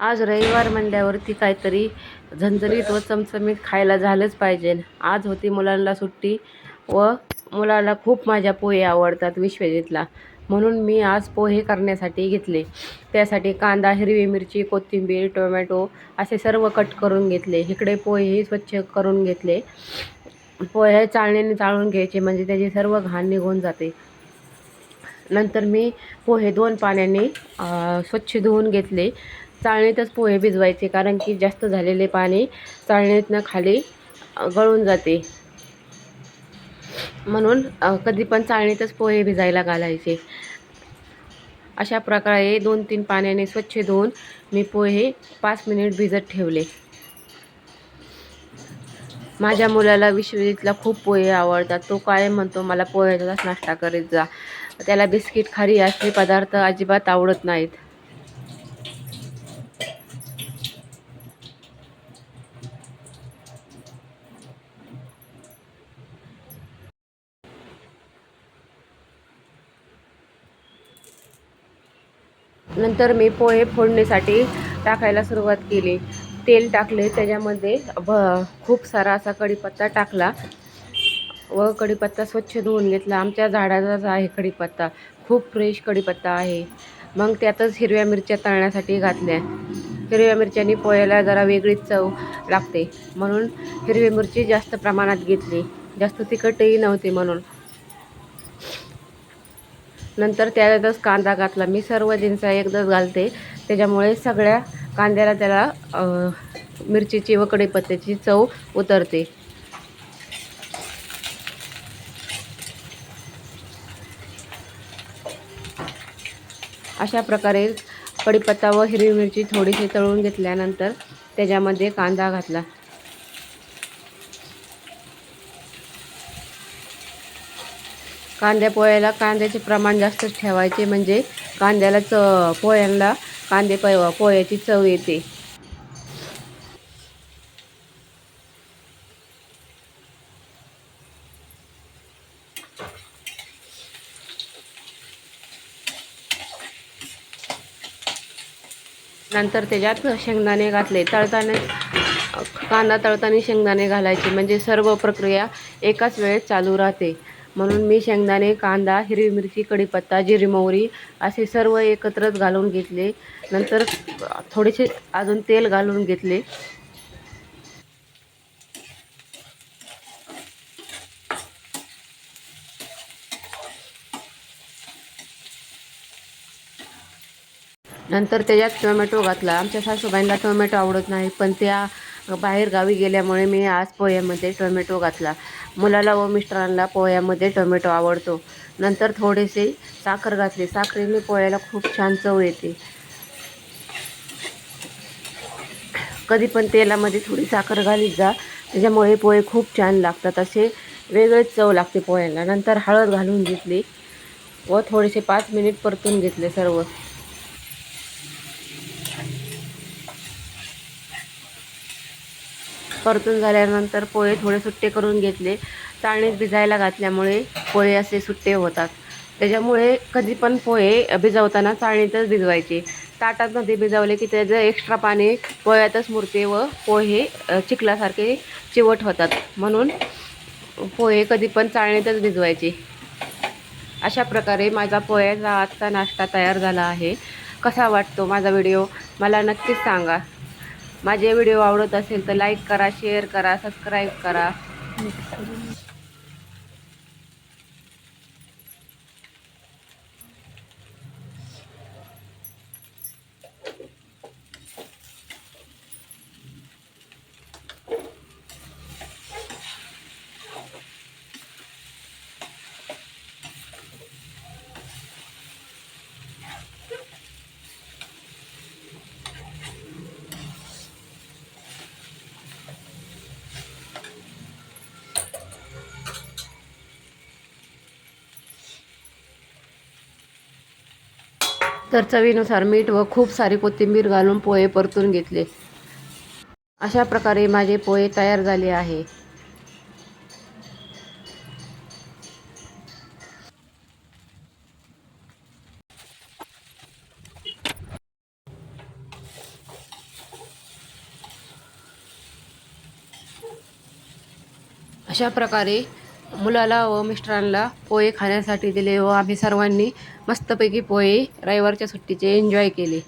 आज रविवार म्हणल्यावरती काहीतरी झणझणीत व चमचमीत खायला झालंच पाहिजे. आज होती मुलांना सुट्टी व मुलाला खूप माझ्या पोहे आवडतात विश्वजितला. म्हणून मी आज पोहे करण्यासाठी घेतले. त्यासाठी कांदा हिरवी मिरची कोथिंबीर टोमॅटो असे सर्व कट करून घेतले. इकडे पोहेही स्वच्छ करून घेतले. पोहे चाळणीने चाळून घ्यायचे म्हणजे त्याची सर्व घाण निघून जाते. नंतर मी पोहे दोन पाण्याने स्वच्छ धुवून घेतले. चाळणीतच पोहे भिजवायचे कारण की जास्त झालेले पाणी चाळणीतनं खाली गळून जाते. म्हणून कधी पण चाळणीतच पोहे भिजायला घालायचे. अशा प्रकारे दोन तीन पाण्याने स्वच्छ धुवून मी पोहे पाच मिनिट भिजत ठेवले. माझ्या मुलाला विश्वजितला खूप पोहे आवडतात. तो काय म्हणतो मला पोह्याचाच नाश्ता करीत जा. त्याला बिस्किट खारी असले पदार्थ अजिबात आवडत नाहीत. नंतर मी पोहे फोडणीसाठी टाकायला सुरुवात केली. तेल टाकले त्याच्यामध्ये भ खूप सारा असा कढीपत्ता टाकला व कढीपत्ता स्वच्छ धुवून घेतला. आमच्या झाडाचाच आहे कढीपत्ता खूप फ्रेश कढीपत्ता आहे. मग त्यातच हिरव्या मिरच्या तळण्यासाठी घातल्या. हिरव्या मिरच्यानी पोह्याला जरा वेगळीच चव लागते. म्हणून हिरवी मिरची जास्त प्रमाणात घेतली. जास्त तिखटही नव्हती म्हणून. नंतर त्यातच कांदा घातला. मी सर्व जिन्सा एकदाच घालते. त्याच्यामुळे सगळ्या कांद्याला त्याला मिरचीची व कढीपत्त्याची चव उतरते. अशा प्रकारे कढीपत्ता व हिरवी मिरची थोडीशी तळून घेतल्यानंतर त्याच्यामध्ये कांदा घातला. कांद्या पोह्याला कांद्याचे प्रमाण जास्तच ठेवायचे म्हणजे कांद्याला च पोह्यांना कांदे प पोह्याची चव येते. नंतर त्याच्यात शेंगदाणे घातले. तळताना कांदा तळताना शेंगदाणे घालायचे. म्हणजे सर्व प्रक्रिया एकाच वेळेस चालू राहते. म्हणून मी शेंगदाणे कांदा हिरवी मिरची कढीपत्ता जिरी मोहरी असे सर्व एकत्रच घालून घेतले. नंतर थोडेसे अजून तेल घालून घेतले. नंतर त्याच्यात टोमॅटो घातला. आमच्या सासूबाईंना टोमॅटो आवडत नाही पण त्या बाहेर गावी गेल्यामुळे मी आज पोह्यामध्ये टोमॅटो घातला. मुलाला व मिस्टरांना पोह्यामध्ये टोमॅटो आवडतो. नंतर थोडेसे साखर घातले. साखरेने पोह्याला खूप छान चव येते. कधी पण तेलामध्ये थोडी साखर घालीत जा. त्याच्यामुळे पोहे खूप छान लागतात. असे वेगळेच चव लागते पोह्याला. नंतर हळद घालून घेतली व थोडेसे पाच मिनिट परतून घेतले सर्व. परतून झाल्यानंतर पोहे थोडे सुट्टे करून घेतले. चाळणीत भिजायला घातल्यामुळे पोहे असे सुट्टे होतात. त्याच्यामुळे कधी पण पोहे भिजवताना चाळणीतच भिजवायचे. ताटामध्ये भिजवले की त्याचं एक्स्ट्रा पाणी पोह्यातच मुरते व पोहे चिखलासारखे चिवट होतात. म्हणून पोहे कधी पण चाळणीतच भिजवायचे. अशा प्रकारे माझा पोह्याचा आजचा नाश्ता तयार झाला आहे. कसा वाटतो माझा व्हिडिओ? मला नक्कीच सांगा. माझे व्हिडिओ आवडत असेल तर लाईक करा शेअर करा सबस्क्राईब करा. तर चवीनुसार मीठ व खूप सारी कोथिंबीर घालून पोहे परतून घेतले. अशा प्रकारे माझे पोहे तयार झाले आहे. अशा प्रकारे मुलाला व मिस्टरांना पोहे खाण्यासाठी दिले व आम्ही सर्वांनी मस्तपैकी पोहे रविवारच्या सुट्टीचे एन्जॉय केले.